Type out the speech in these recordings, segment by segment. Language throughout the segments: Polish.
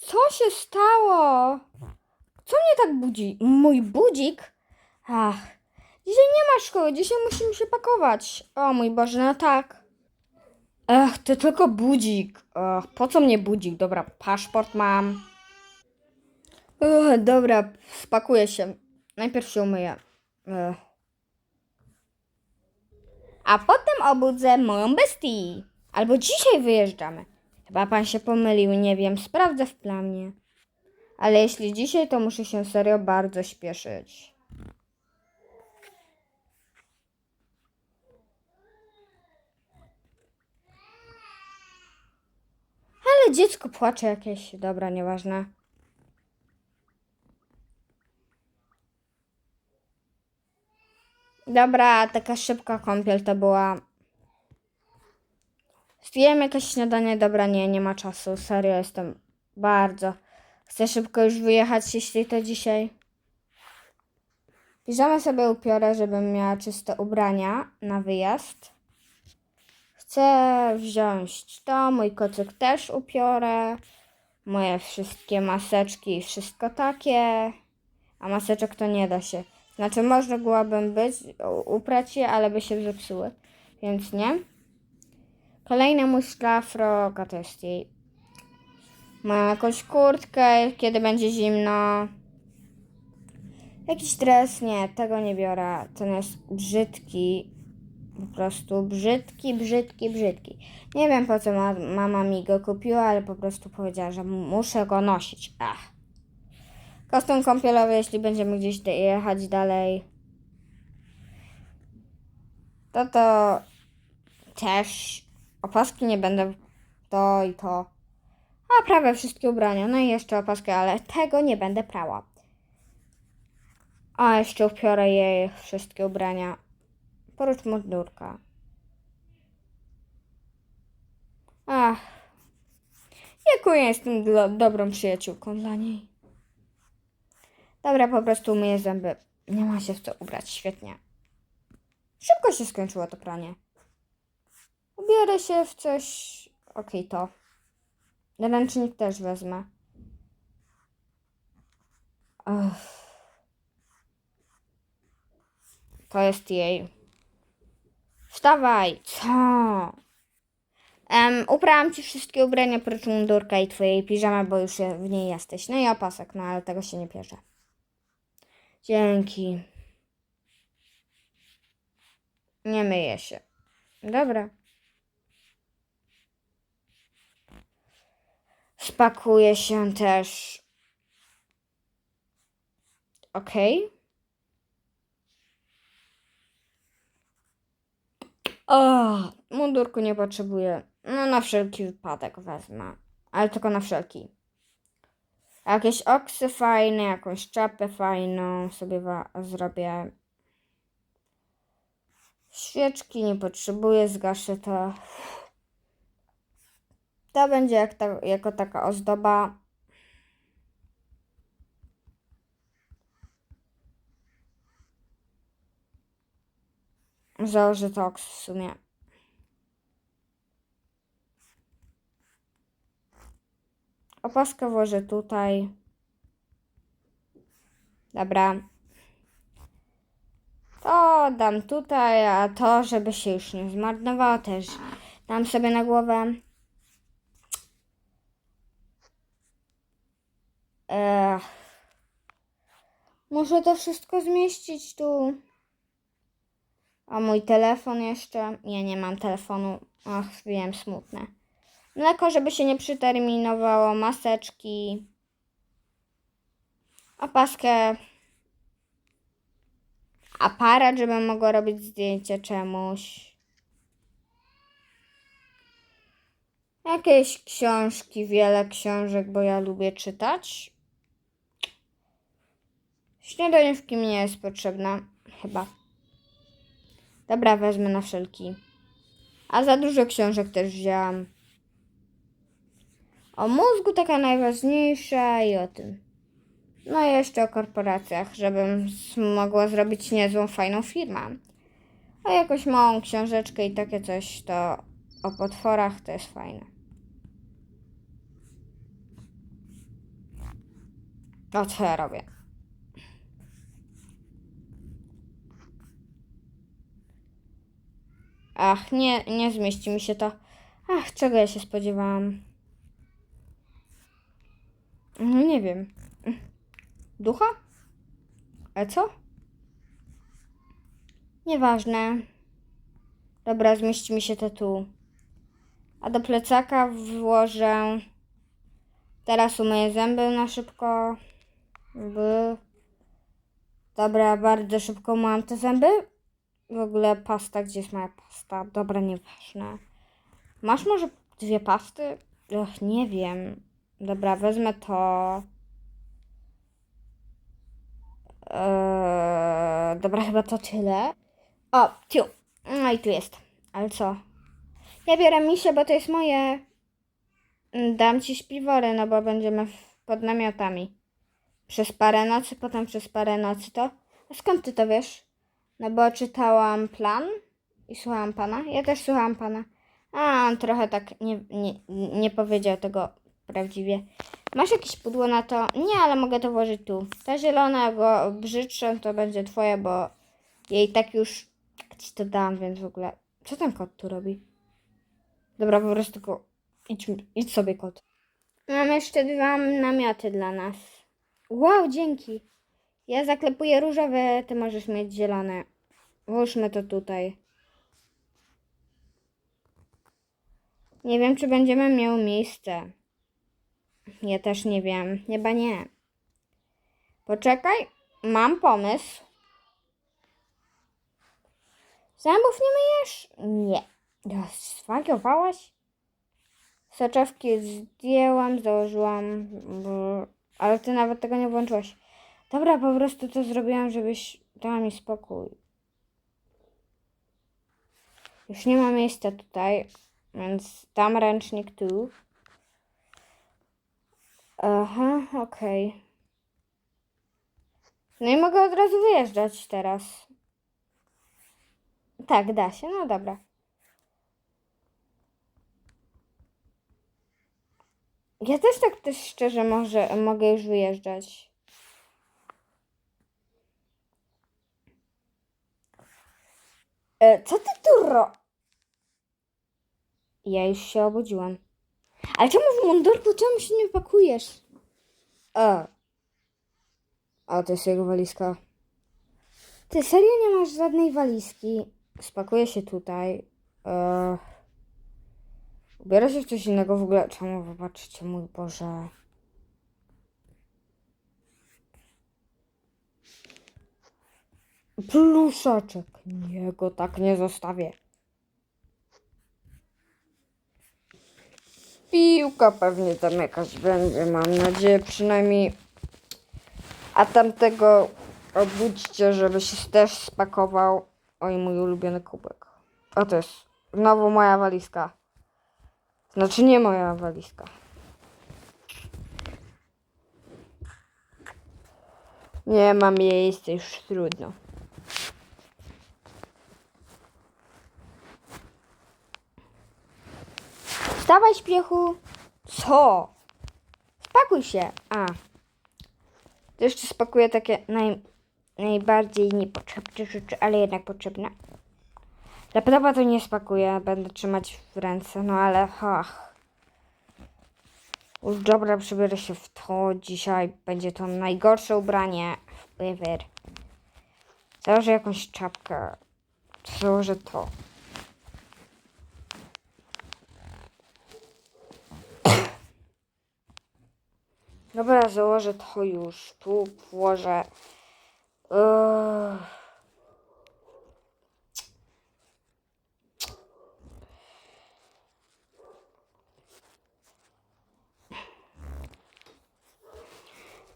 Co się stało? Co mnie tak budzi? Mój budzik? Ach, dzisiaj nie ma szkoły, dzisiaj musimy się pakować. O mój Boże, no tak. Ach, to tylko budzik. Ach, po co mnie budzik? Dobra, paszport mam. Ugh, dobra, spakuję się. Najpierw się umyję. A potem obudzę moją bestię. Albo dzisiaj wyjeżdżamy. Chyba pan się pomylił, nie wiem, sprawdzę w planie. Ale jeśli dzisiaj, to muszę się serio bardzo śpieszyć. Ale dziecko płacze jakieś. Dobra, nieważne. Dobra, taka szybka kąpiel to była. Zjem jakieś śniadanie, dobra, nie, nie ma czasu. Serio, jestem bardzo. Chcę szybko już wyjechać, jeśli to dzisiaj. Piżamę sobie upiorę, żebym miała czyste ubrania na wyjazd. Chcę wziąć to, mój kocyk też upiorę. Moje wszystkie maseczki i wszystko takie. A maseczek to nie da się. Znaczy, można byłabym być, uprać je, ale by się zepsuły. Więc nie. Kolejny mój szlafrok, a to jest jej. Mam jakąś kurtkę, kiedy będzie zimno. Jakiś dres? Nie, tego nie biorę. Ten jest brzydki. Po prostu brzydki, brzydki, brzydki. Nie wiem po co ma, mama mi go kupiła, ale po prostu powiedziała, że muszę go nosić. Ach. Kostium kąpielowy, jeśli będziemy gdzieś jechać dalej. To to też opaski nie będę to i to. A prawie wszystkie ubrania. No i jeszcze opaskę, ale tego nie będę prała. A jeszcze upiorę jej wszystkie ubrania. Porócz mundurka. Ach. Ja jestem dobrą przyjaciółką dla niej. Dobra, po prostu myję zęby. Nie ma się w co ubrać. Świetnie. Szybko się skończyło to pranie. Ubiorę się w coś... Okej, to. Ręcznik też wezmę. Ach. To jest jej. Wstawaj! Co? Um, uprałam ci wszystkie ubrania prócz mundurka i twojej piżamy, bo już w niej jesteś. No i opasek, no ale tego się nie bierze. Dzięki. Nie myję się. Dobra. Spakuję się też. Okej. O, mundurku nie potrzebuję. No na wszelki wypadek wezmę. Ale tylko na wszelki. Jakieś oksy fajne, jakąś czapę fajną sobie zrobię. Świeczki nie potrzebuję, zgaszę to. To będzie jak ta, jako taka ozdoba. Założę to w sumie. Opaskę włożę tutaj. Dobra. To dam tutaj, a to, żeby się już nie zmarnowało, też dam sobie na głowę. Ech. Muszę to wszystko zmieścić tu. A mój telefon jeszcze? Ja nie mam telefonu. Ach, wiem, smutne. Mleko, żeby się nie przeterminowało, maseczki, opaskę, aparat, żebym mogła robić zdjęcie czemuś. Jakieś książki, wiele książek, bo ja lubię czytać. Śniadaniówki mi nie jest potrzebna, chyba. Dobra, wezmę na wszelki. A za dużo książek też wzięłam. O mózgu taka najważniejsza i o tym. No i jeszcze o korporacjach, żebym mogła zrobić niezłą, fajną firmę. A jakąś małą książeczkę i takie coś, to o potworach to jest fajne. O co ja robię? Ach, nie, nie zmieści mi się to. Ach, czego ja się spodziewałam? No nie wiem. Ducha? A co? Nieważne. Dobra, zmieści mi się to tu. A do plecaka włożę. Teraz umyję zęby na szybko. By. Dobra, bardzo szybko mam te zęby. W ogóle pasta, gdzie jest moja pasta? Dobra, nieważne. Masz może dwie pasty? Och, nie wiem. Dobra, wezmę to. Eee, dobra, chyba to tyle. O, tiu. No i tu jest. Ale co? Ja biorę misie, bo to jest moje. Mm, Dam ci śpiwory, no bo będziemy pod namiotami. Przez parę nocy, potem przez parę nocy to. A skąd ty to wiesz? No bo czytałam plan i słuchałam pana. Ja też słuchałam pana. A, on trochę tak nie, nie, nie powiedział tego prawdziwie. Masz jakieś pudło na to? Nie, ale mogę to włożyć tu. Ta zielona, go brzydsze, to będzie twoje, bo jej tak już ci to dam, więc w ogóle. Co ten kot tu robi? Dobra, po prostu go. Idź, idź sobie kot. Mam jeszcze dwa namioty dla nas. Wow, dzięki. Ja zaklepuję różowe, ty możesz mieć zielone. Włóżmy to tutaj. Nie wiem, czy będziemy miały miejsce. Ja też nie wiem. Chyba nie. Poczekaj, mam pomysł. Zębów nie myjesz? Nie. Ja, Zwagiowałaś? Soczewki zdjęłam, założyłam, ale ty nawet tego nie włączyłaś. Dobra, po prostu to zrobiłam, żebyś dała mi spokój. Już nie ma miejsca tutaj, więc dam ręcznik tu. Aha, okej. No i mogę od razu wyjeżdżać teraz. Tak, da się, no dobra. Ja też tak też szczerze może, mogę już wyjeżdżać. E, co ty tu ro... Ja już się obudziłam. Ale czemu w mundurku? Czemu się nie pakujesz? A. A to jest jego walizka. Ty serio nie masz żadnej walizki? Spakuję się tutaj. E... Ubiera się w coś innego w ogóle. Czemu wybaczcie, mój Boże. Pluszaczek. Nie, go tak nie zostawię. Piłka pewnie tam jakaś będzie, mam nadzieję przynajmniej. A tamtego obudźcie, żeby się też spakował. Oj, mój ulubiony kubek. O, to jest znowu moja walizka. Znaczy nie moja walizka. Nie ma miejsca, już trudno. Wstawaj, śpiechu. Co? Spakuj się. A. Jeszcze spakuję takie naj, najbardziej niepotrzebne rzeczy, ale jednak potrzebne. Laptopa to nie spakuję, będę trzymać w ręce, no ale ach. Już dobra, przebiorę się w to. Dzisiaj będzie to najgorsze ubranie ever. Założę jakąś czapkę. Założę to. Dobra, założę to już. Tu włożę. Uuu.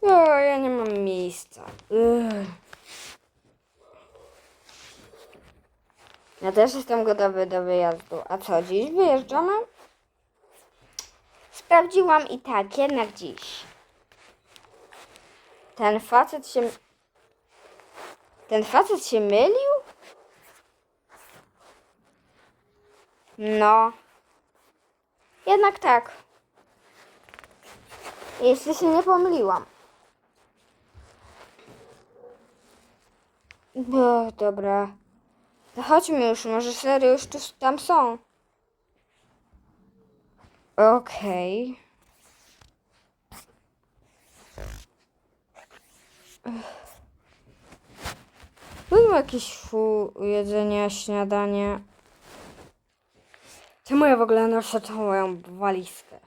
O, ja nie mam miejsca. Ugh. Ja też jestem gotowy do wyjazdu. A co, dziś wyjeżdżamy? Sprawdziłam i tak, jednak dziś. Ten facet się... Ten facet się mylił? No. Jednak tak. Jeśli się nie pomyliłam. No, dobra. No chodźmy już, może serio już tu, tam są. Okej. Okay. Był jakieś fu jedzenie, śniadanie. Czemu ja w ogóle noszę tą moją walizkę?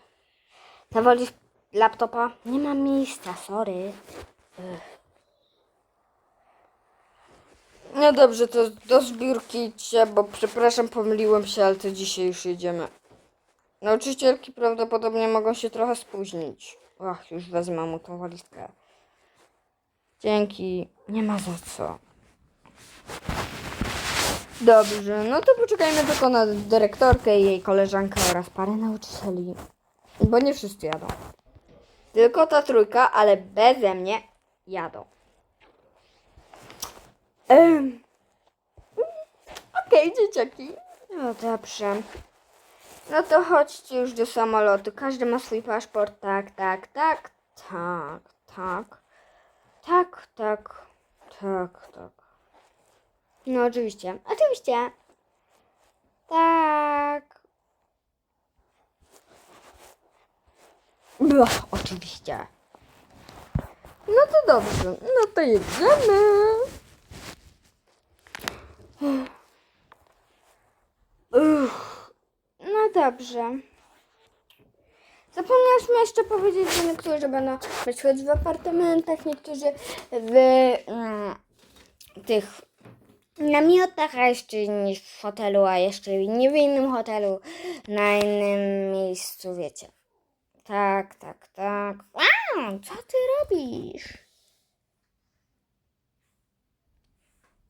Ta waliz laptopa? Nie ma miejsca, sorry. No dobrze, to do zbiórki idźcie, bo przepraszam, pomyliłem się, ale to dzisiaj już jedziemy. Nauczycielki prawdopodobnie mogą się trochę spóźnić. Ach, już wezmę mu tą walizkę. Dzięki, nie ma za co. Dobrze, no to poczekajmy tylko na dyrektorkę i jej koleżankę oraz parę nauczycieli. Bo nie wszyscy jadą. Tylko ta trójka, ale beze mnie jadą. Em. Okej, dzieciaki. No dobrze. No to chodźcie już do samolotu. Każdy ma swój paszport. Tak, tak, tak, tak. Tak, tak, tak, tak. No oczywiście, oczywiście. Tak. Ach, oczywiście. No to dobrze, no to jedziemy. Uff. No dobrze. Zapomniałyśmy jeszcze powiedzieć, że niektórzy będą mieszkać w apartamentach, niektórzy w mm, tych namiotach, a jeszcze inni w hotelu, a jeszcze inni w innym hotelu, na innym miejscu, wiecie. Tak, tak, tak. Wow, co ty robisz?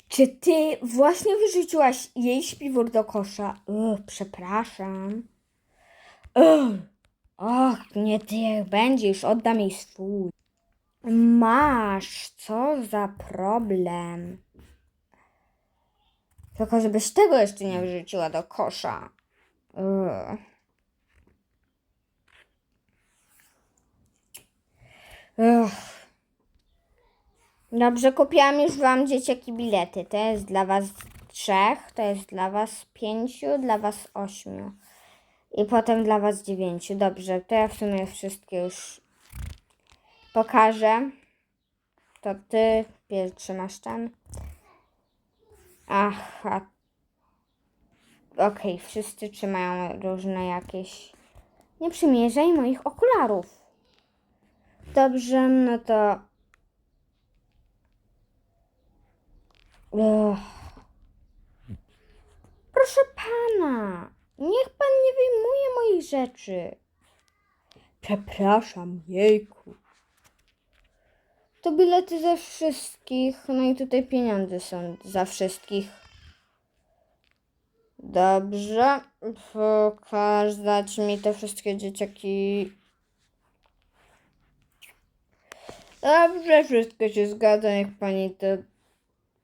Czy ty właśnie wyrzuciłaś jej śpiwór do kosza? Ugh, przepraszam. Och, nie ty jak będzie, już oddam jej swój. Masz, co za problem. Tylko żebyś tego jeszcze nie wyrzuciła do kosza. Ugh. Dobrze, kupiłam już wam dzieciaki bilety. To jest dla was trzech, to jest dla was pięciu, dla was ośmiu. I potem dla was dziewięciu. Dobrze, to ja w sumie wszystkie już pokażę. To ty pierwszy masz ten. Aha. Okej, wszyscy trzymają różne jakieś... Nie przymierzaj moich okularów. Dobrze, no to... Ugh. Proszę pana, niech pan nie wyjmuje moich rzeczy. Przepraszam, jejku. To bilety ze wszystkich, no i tutaj pieniądze są za wszystkich. Dobrze, pokazać mi te wszystkie dzieciaki. Dobrze, wszystko się zgadza, niech pani to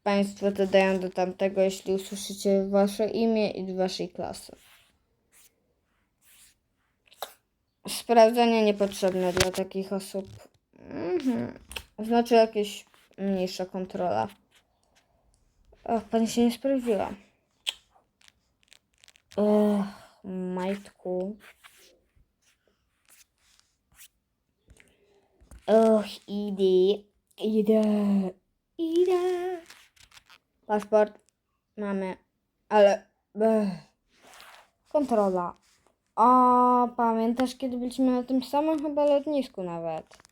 Państwo dodają do tamtego, jeśli usłyszycie wasze imię i waszej klasy. Sprawdzenie niepotrzebne dla takich osób. Mhm. Znaczy jakieś mniejsza kontrola. Och, pani się nie sprawdziła. Ech, majtku. Och, idę. Idę. Idę. Paszport mamy, ale ech. kontrola. O, pamiętasz kiedy byliśmy na tym samym chyba lotnisku nawet?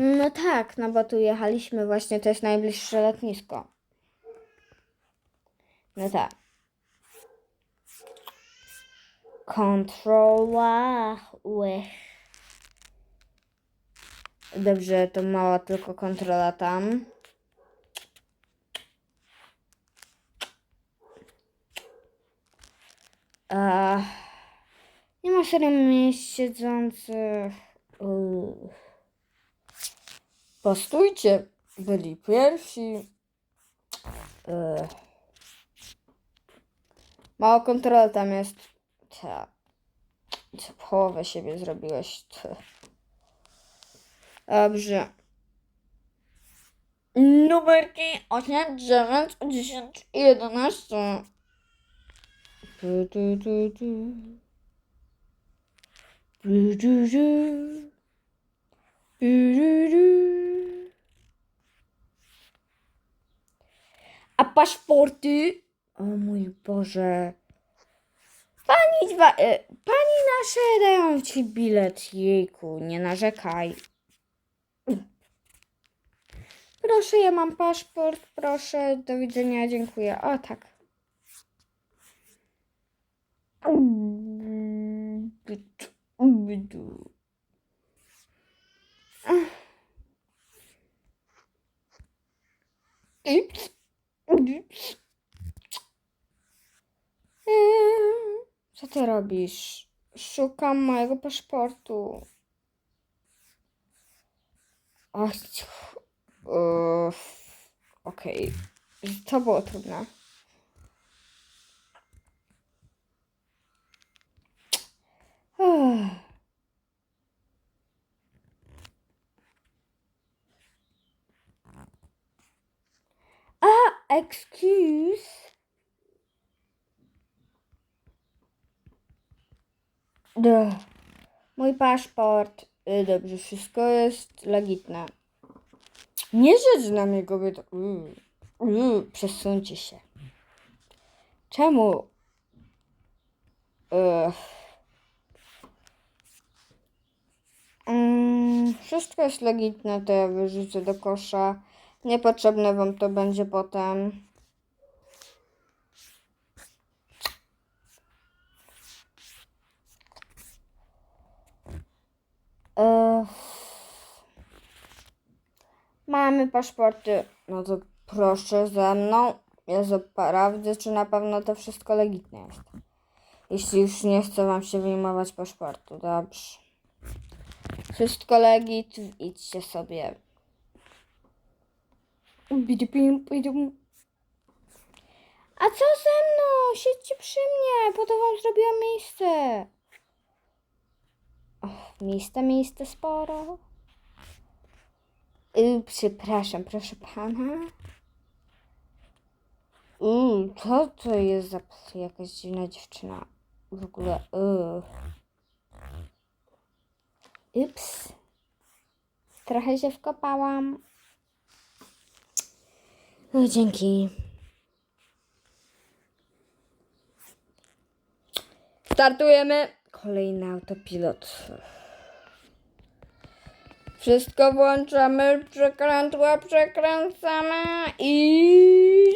No tak, no bo tu jechaliśmy właśnie, to jest najbliższe lotnisko. No tak. Kontrola. Łech. Dobrze, to mała tylko kontrola tam. Ech, nie ma serio miejsc siedzących. Uff. Postójcie, byli pierwsi. Ech. Mała kontrola tam jest. Ta. Co połowę siebie zrobiłeś. Ty. Dobrze. numerki 8, 9, 10 i 11. Tu, tu, tu, tu. Du, du, du. Du, du, du. A paszporty? O mój Boże. Pani, dwa, e, pani nasze dają ci bilet, jejku, nie narzekaj. Proszę, ja mam paszport, proszę, do widzenia, dziękuję. O, tak. Ups. Ups. Eee, Co ty robisz? Szukam mojego paszportu. Ach. Uff. Okej. To było trudne. Ech. Ah, excuse. Mój paszport. Y, Dobrze, wszystko jest legitne. Nie rzecz na mnie kobieta. Mm. Mm, Przesuńcie się. Czemu? Ugh. Mm, wszystko jest legitne, to ja wyrzucę do kosza. Niepotrzebne wam to będzie potem. Mamy paszporty. No to proszę ze mną. Ja sprawdzę, czy na pewno to wszystko legitne jest. Jeśli już nie chce wam się wyjmować paszportu, dobrze. Wszystko legit, idźcie sobie. A co ze mną? Siedźcie przy mnie, po to wam zrobiłam miejsce. Och, miejsce, miejsce sporo. Y, przepraszam, proszę pana. Uuu, co to jest za jakaś dziwna dziewczyna? W ogóle. Ups. Trochę się wkopałam. O, dzięki. Startujemy. Kolejny autopilot. Wszystko włączamy, przekrętła, przekręcamy i...